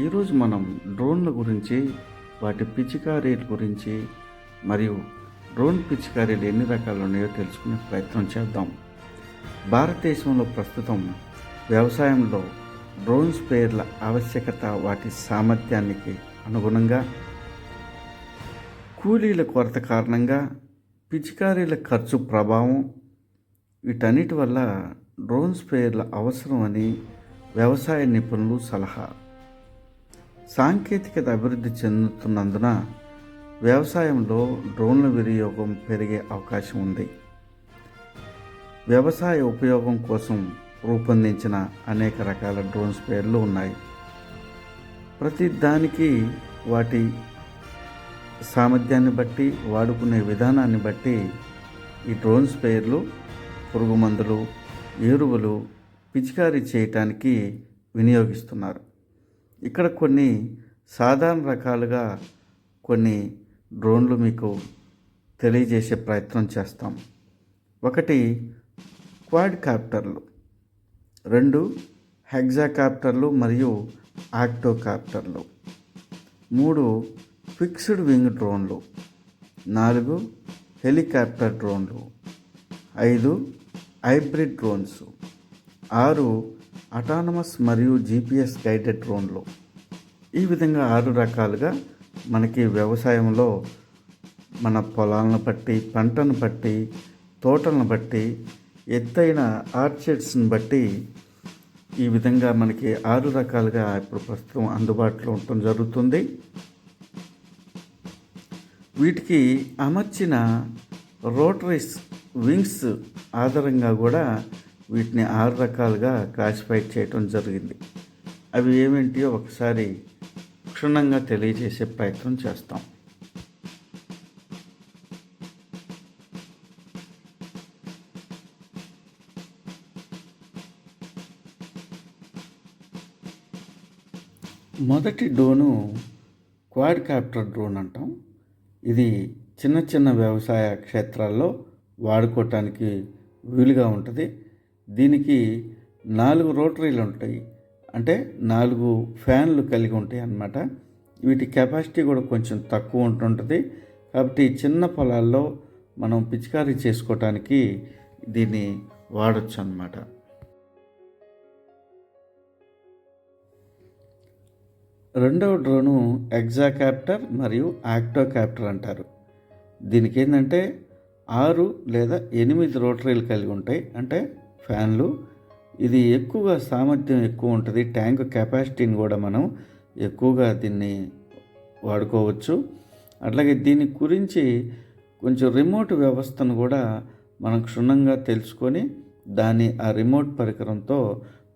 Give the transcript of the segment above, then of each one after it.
ఈరోజు మనం డ్రోన్ల గురించి వాటి పిచికారీల గురించి మరియు డ్రోన్ పిచికారీలు ఎన్ని రకాలు ఉన్నాయో తెలుసుకునే ప్రయత్నం చేద్దాం. భారతదేశంలో ప్రస్తుతం వ్యవసాయంలో డ్రోన్ స్ప్రేయర్ల ఆవశ్యకత వాటి సామర్థ్యానికి అనుగుణంగా కూలీల కొరత కారణంగా పిచికారీల ఖర్చు ప్రభావం వీటన్నిటి వల్ల డ్రోన్ స్ప్రేయర్ల అవసరం అని వ్యవసాయ నిపుణులు సలహా సాంకేతికత అభివృద్ధి చెందుతున్నందున వ్యవసాయంలో డ్రోన్ల వినియోగం పెరిగే అవకాశం ఉంది. వ్యవసాయ ఉపయోగం కోసం రూపొందించిన అనేక రకాల డ్రోన్ పేర్లు ఉన్నాయి. ప్రతి దానికి వాటి సామర్థ్యాన్ని బట్టి వాడుకునే విధానాన్ని బట్టి ఈ డ్రోన్ పేర్లు పురుగు మందులు ఎరువులు పిచికారీ చేయటానికి వినియోగిస్తున్నారు. ఇక్కడ కొన్ని సాధారణ రకాలుగా కొన్ని డ్రోన్లు మీకు తెలియజేసే ప్రయత్నం చేస్తాం. ఒకటి క్వాడ్ కాప్టర్లు రెండు హెగ్జాకాప్టర్లు మరియు ఆక్టోకాప్టర్లు. మూడు ఫిక్స్డ్ వింగ్ డ్రోన్లు. నాలుగు హెలికాప్టర్ డ్రోన్లు. ఐదు హైబ్రిడ్ డ్రోన్స్. ఆరు అటానమస్ మరియు జీపీఎస్ గైడెడ్ డ్రోన్లు ఈ విధంగా ఆరు రకాలుగా మనకి వ్యవసాయంలో మన పొలాలను బట్టి పంటను బట్టి తోటలను బట్టి ఎత్తైన ఆర్చర్డ్స్ని బట్టి ఈ విధంగా మనకి ఆరు రకాలుగా ఇప్పుడు ప్రస్తుతం అందుబాటులో ఉండటం జరుగుతుంది. వీటికి అమర్చిన రోటరీస్ వింగ్స్ ఆధారంగా కూడా వీటిని ఆరు రకాలుగా క్లాసిఫై చేయటం జరిగింది. అవి ఏమిటియో ఒకసారి క్షుణ్ణంగా తెలియజేసే ప్రయత్నం చేస్తాం. మొదటి డ్రోను క్వాడ్ క్యాప్టర్ డ్రోన్ అంటాం. ఇది చిన్న చిన్న వ్యవసాయ క్షేత్రాల్లో వాడుకోవటానికి వీలుగా ఉంటుంది. దీనికి నాలుగు రోటరీలు ఉంటాయి. అంటే నాలుగు ఫ్యాన్లు కలిగి ఉంటాయి అన్నమాట. వీటి కెపాసిటీ కూడా కొంచెం తక్కువ ఉంటుంటుంది. కాబట్టి చిన్న పొలాల్లో మనం పిచికారీ చేసుకోవటానికి దీన్ని వాడచ్చు అన్నమాట. రెండవ డ్రోను ఎగ్జాకాప్టర్ మరియు యాక్టోకాప్టర్ అంటారు. దీనికి ఏంటంటే ఆరు లేదా ఎనిమిది రోటరీలు కలిగి ఉంటాయి. అంటే ఫ్యాన్లు. ఇది ఎక్కువగా సామర్థ్యం ఎక్కువ ఉంటుంది. ట్యాంక్ కెపాసిటీని కూడా మనం ఎక్కువగా దీన్ని వాడుకోవచ్చు. అట్లాగే దీని గురించి కొంచెం రిమోట్ వ్యవస్థను కూడా మనం క్షుణ్ణంగా తెలుసుకొని దాని ఆ రిమోట్ పరికరంతో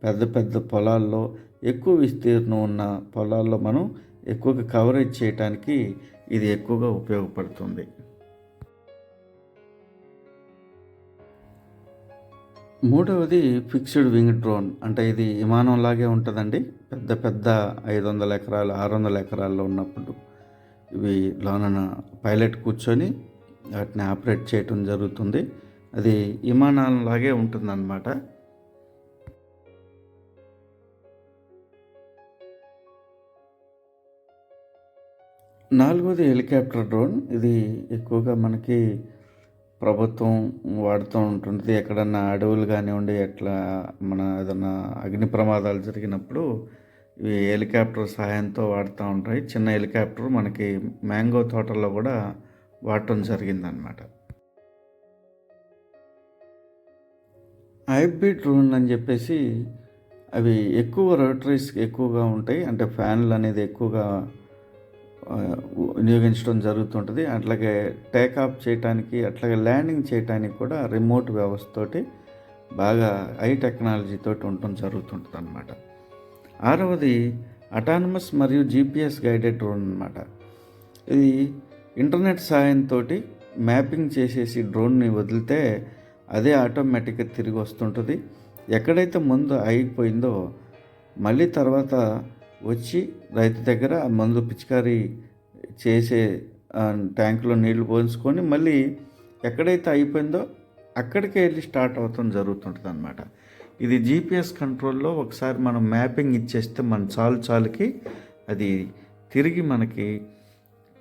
పెద్ద పెద్ద పొలాల్లో ఎక్కువ విస్తీర్ణం ఉన్న పొలాల్లో మనం ఎక్కువగా కవరేజ్ చేయడానికి ఇది ఎక్కువగా ఉపయోగపడుతుంది. మూడవది ఫిక్స్డ్ వింగ్ డ్రోన్. అంటే ఇది విమానంలాగే ఉంటుందండి. పెద్ద పెద్ద ఐదు వందల ఎకరాలు ఆరు వందల ఎకరాల్లో ఉన్నప్పుడు ఇవి లోన పైలట్ కూర్చొని వాటిని ఆపరేట్ చేయటం జరుగుతుంది. అది విమానాలలాగే ఉంటుందన్నమాట. నాలుగోది హెలికాప్టర్ డ్రోన్. ఇది ఎక్కువగా మనకి ప్రభుత్వం వాడుతూ ఉంటుంది ఎక్కడన్నా అడవులు కానివ్వండి ఎట్లా మన ఏదన్నా అగ్ని ప్రమాదాలు జరిగినప్పుడు ఇవి హెలికాప్టర్ సహాయంతో వాడుతూ ఉంటాయి. చిన్న హెలికాప్టర్ మనకి మ్యాంగో తోటల్లో కూడా వాడటం జరిగిందనమాట హైబ్రిడ్ రూన్ అని చెప్పేసి అవి ఎక్కువ రోటరీస్ ఎక్కువగా ఉంటాయి. అంటే ఫ్యాన్లు అనేది ఎక్కువగా వినియోగించడం జరుగుతుంటుంది. అట్లాగే టేకాఫ్ చేయడానికి అట్లాగే ల్యాండింగ్ చేయడానికి కూడా రిమోట్ వ్యవస్థతోటి బాగా ఐ టెక్నాలజీ తోటి ఉండటం జరుగుతుంటుంది అనమాట ఆరవది అటానమస్ మరియు జీపీఎస్ గైడెడ్ డ్రోన్ అనమాట ఇది ఇంటర్నెట్ సహాయంతో మ్యాపింగ్ చేసేసి డ్రోన్ని వదిలితే అదే ఆటోమేటిక్గా తిరిగి వస్తుంటుంది. ఎక్కడైతే ముందు ఆగిపోయిందో మళ్ళీ తర్వాత వచ్చి రైతు దగ్గర మందు పిచికారీ చేసే ట్యాంకులో నీళ్ళు పోయించుకొని మళ్ళీ ఎక్కడైతే అయిపోయిందో అక్కడికే వెళ్ళి స్టార్ట్ అవటం జరుగుతుంటుంది అనమాట ఇది జీపీఎస్ కంట్రోల్లో ఒకసారి మనం మ్యాపింగ్ ఇచ్చేస్తే మన చాలు చాలుకి అది తిరిగి మనకి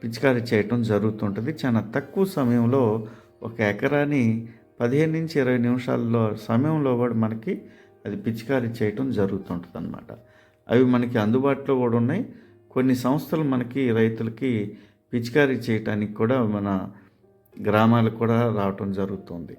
పిచికారీ చేయటం జరుగుతుంటుంది. చాలా తక్కువ సమయంలో ఒక ఎకరాని పదిహేను నుంచి ఇరవై నిమిషాల్లో సమయంలో కూడా మనకి అది పిచికారీ చేయటం జరుగుతుంటుంది అనమాట అవి మనకి అందుబాటులో కూడా ఉన్నాయి. కొన్ని సంస్థలు మనకి రైతులకి పిచికారీ చేయటానికి కూడా మన గ్రామాలకు కూడా రావటం జరుగుతుంది.